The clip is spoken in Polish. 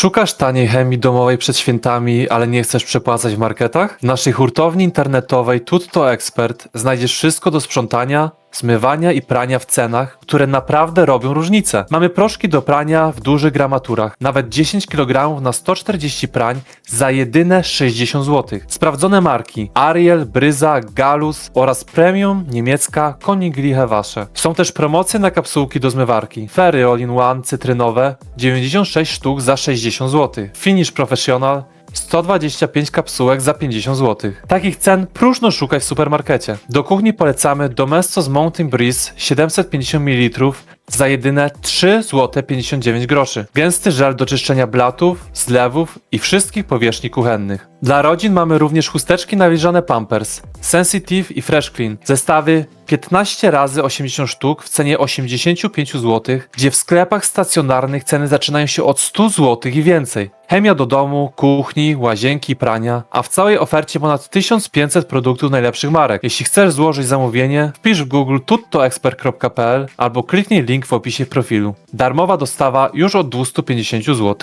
Szukasz taniej chemii domowej przed świętami, ale nie chcesz przepłacać w marketach? W naszej hurtowni internetowej Tutto Expert znajdziesz wszystko do sprzątania, zmywania i prania w cenach, które naprawdę robią różnicę. Mamy proszki do prania w dużych gramaturach, nawet 10 kg na 140 prań za jedyne 60 zł. Sprawdzone marki Ariel, Bryza, Galus oraz premium niemiecka Koninklijke Wasze. Są też promocje na kapsułki do zmywarki. Ferry All-in-One cytrynowe 96 sztuk za 60 zł. Finish Professional 125 kapsułek za 50 zł. Takich cen próżno szukać w supermarkecie. Do kuchni polecamy Domestos Mountain Breeze 750 ml za jedyne 3 zł 59 groszy. Gęsty żel do czyszczenia blatów, zlewów i wszystkich powierzchni kuchennych. Dla rodzin mamy również chusteczki nawilżane Pampers, Sensitive i Fresh Clean. Zestawy 15 razy 80 sztuk w cenie 85 zł, gdzie w sklepach stacjonarnych ceny zaczynają się od 100 zł i więcej. Chemia do domu, kuchni, łazienki, prania, a w całej ofercie ponad 1500 produktów najlepszych marek. Jeśli chcesz złożyć zamówienie, wpisz w Google tuttoexpert.pl albo kliknij link w opisie profilu. Darmowa dostawa już od 250 zł.